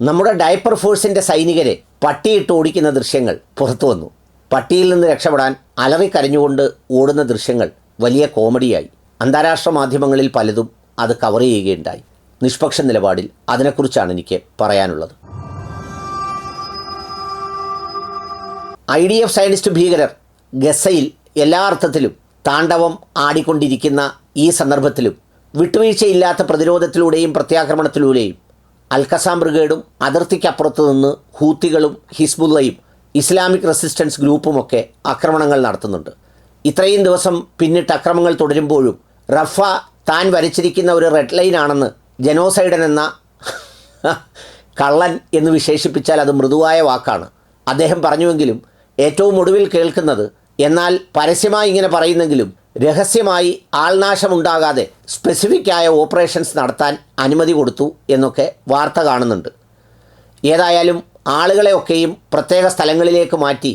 നമ്മുടെ ഡയപ്പർ ഫോഴ്സിന്റെ സൈനികരെ പട്ടിയിട്ട് ഓടിക്കുന്ന ദൃശ്യങ്ങൾ പുറത്തു വന്നു. പട്ടിയിൽ നിന്ന് രക്ഷപ്പെടാൻ അലറിക്കരഞ്ഞുകൊണ്ട് ഓടുന്ന ദൃശ്യങ്ങൾ വലിയ കോമഡിയായി. അന്താരാഷ്ട്ര മാധ്യമങ്ങളിൽ പലതും അത് കവർ ചെയ്യുകയുണ്ടായി. നിഷ്പക്ഷ നിലപാടിൽ അതിനെക്കുറിച്ചാണ് എനിക്ക് പറയാനുള്ളത്. ഐ ഡി എഫ് സയനിസ്റ്റ് ഭീകരർ ഗസയിൽ എല്ലാ അർത്ഥത്തിലും താണ്ഡവം ആടിക്കൊണ്ടിരിക്കുന്ന ഈ സന്ദർഭത്തിലും വിട്ടുവീഴ്ചയില്ലാത്ത പ്രതിരോധത്തിലൂടെയും പ്രത്യാക്രമണത്തിലൂടെയും അൽക്കസാം ബ്രിഗേഡും അതിർത്തിക്കപ്പുറത്ത് നിന്ന് ഹൂത്തികളും ഹിസ്ബുല്ലയും ഇസ്ലാമിക് റെസിസ്റ്റൻസ് ഗ്രൂപ്പുമൊക്കെ ആക്രമണങ്ങൾ നടത്തുന്നുണ്ട്. ഇത്രയും ദിവസം പിന്നിട്ട് അക്രമങ്ങൾ തുടരുമ്പോഴും റഫ താൻ വരച്ചിരിക്കുന്ന ഒരു റെഡ് ലൈനാണെന്ന് ജനോസൈഡൻ എന്ന കള്ളൻ എന്ന് വിശേഷിപ്പിച്ചാൽ അത് മൃദുവായ വാക്കാണ്. അദ്ദേഹം പറഞ്ഞുവെങ്കിലും ഏറ്റവും ഒടുവിൽ കേൾക്കുന്നത് എന്നാൽ പരസ്യമായി ഇങ്ങനെ പറയുന്നെങ്കിലും രഹസ്യമായി ആൾനാശമുണ്ടാകാതെ സ്പെസിഫിക് ആയ ഓപ്പറേഷൻസ് നടത്താൻ അനുമതി കൊടുത്തു എന്നൊക്കെ വാർത്ത കാണുന്നുണ്ട്. ഏതായാലും ആളുകളെയൊക്കെയും പ്രത്യേക സ്ഥലങ്ങളിലേക്ക് മാറ്റി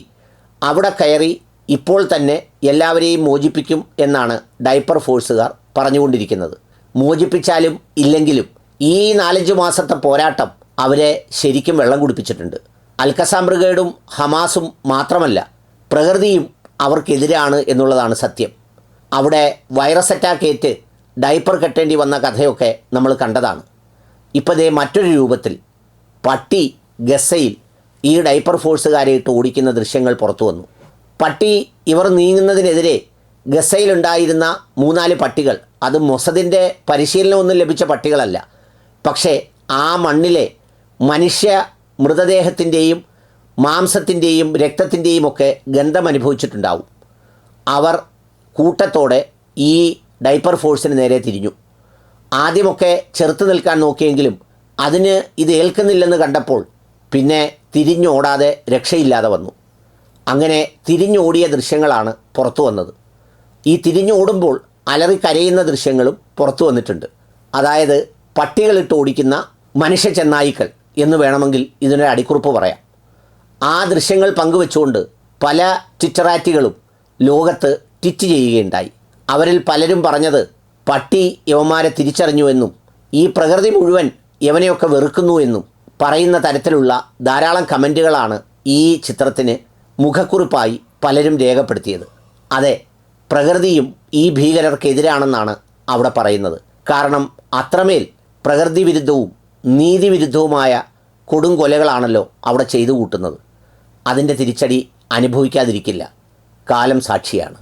അവിടെ കയറി ഇപ്പോൾ തന്നെ എല്ലാവരെയും മോചിപ്പിക്കും എന്നാണ് ഡൈപ്പർ ഫോഴ്സുകാർ പറഞ്ഞുകൊണ്ടിരിക്കുന്നത്. മോചിപ്പിച്ചാലും ഇല്ലെങ്കിലും ഈ നാലഞ്ച് മാസത്തെ പോരാട്ടം അവരെ ശരിക്കും വെള്ളം കുടിപ്പിച്ചിട്ടുണ്ട്. അൽക്കസാം ബ്രിഗേഡും ഹമാസും മാത്രമല്ല പ്രകൃതിയും അവർക്കെതിരാണ് എന്നുള്ളതാണ് സത്യം. അവിടെ വൈറസ് അറ്റാക്ക് ഏറ്റ് ഡൈപ്പർ കെട്ടേണ്ടി വന്ന കഥയൊക്കെ നമ്മൾ കണ്ടതാണ്. ഇപ്പോൾ ഇതേ മറ്റൊരു രൂപത്തിൽ പട്ടി ഗസയിൽ ഈ ഡൈപ്പർ ഫോഴ്സുകാരെ ഇട്ട് ഓടിക്കുന്ന ദൃശ്യങ്ങൾ പുറത്തു വന്നു. പട്ടി ഇവർ നീങ്ങുന്നതിനെതിരെ ഗസയിലുണ്ടായിരുന്ന മൂന്നാൽ പട്ടികൾ അത് മൊസദിന്റെ പരിശീലനമൊന്നും ലഭിച്ച പട്ടികളല്ല. പക്ഷേ ആ മണ്ണിലെ മനുഷ്യ മൃതദേഹത്തിന്റെയും മാംസത്തിന്റെയും രക്തത്തിന്റെയും ഒക്കെ ഗന്ധം അനുഭവിച്ചിട്ടുണ്ടാവും അവർ കൂട്ടത്തോടെ ഈ ഡൈപ്പർ ഫോഴ്സിന് നേരെ തിരിഞ്ഞു. ആദ്യമൊക്കെ ചെറുത്ത് നിൽക്കാൻ നോക്കിയെങ്കിലും അതിന് ഇത് ഏൽക്കുന്നില്ലെന്ന് കണ്ടപ്പോൾ പിന്നെ തിരിഞ്ഞോടാതെ രക്ഷയില്ലാതെ വന്നു. അങ്ങനെ തിരിഞ്ഞോടിയ ദൃശ്യങ്ങളാണ് പുറത്തു വന്നത്. ഈ തിരിഞ്ഞോടുമ്പോൾ അലറി കരയുന്ന ദൃശ്യങ്ങളും പുറത്തു വന്നിട്ടുണ്ട്. അതായത് പട്ടികളിട്ട് ഓടിക്കുന്ന മനുഷ്യ ചെന്നായിക്കൾ എന്ന് വേണമെങ്കിൽ ഇതിനൊരു അടിക്കുറിപ്പ് പറയാം. ആ ദൃശ്യങ്ങൾ പങ്കുവെച്ചുകൊണ്ട് പല ട്വിറ്ററാറ്റുകളും ലോകത്ത് ട്വിറ്റ് ചെയ്യുകയുണ്ടായി. അവരിൽ പലരും പറഞ്ഞത് പട്ടി യവന്മാരെ തിരിച്ചറിഞ്ഞുവെന്നും ഈ പ്രകൃതി മുഴുവൻ യവനെയൊക്കെ വെറുക്കുന്നു എന്നും പറയുന്ന തരത്തിലുള്ള ധാരാളം കമന്റുകളാണ് ഈ ചിത്രത്തിന് മുഖക്കുറിപ്പായി പലരും രേഖപ്പെടുത്തിയത്. അതെ പ്രകൃതിയും ഈ ഭീകരർക്കെതിരാണെന്നാണ് അവിടെ പറയുന്നത്. കാരണം അത്രമേൽ പ്രകൃതി വിരുദ്ധവും നീതിവിരുദ്ധവുമായ കൊടുങ്കൊലകളാണല്ലോ അവിടെ ചെയ്തു കൂട്ടുന്നത് അതിന്റെ തിരിച്ചടി അനുഭവിക്കാതിരിക്കില്ല. കാലം സാക്ഷിയാണ്.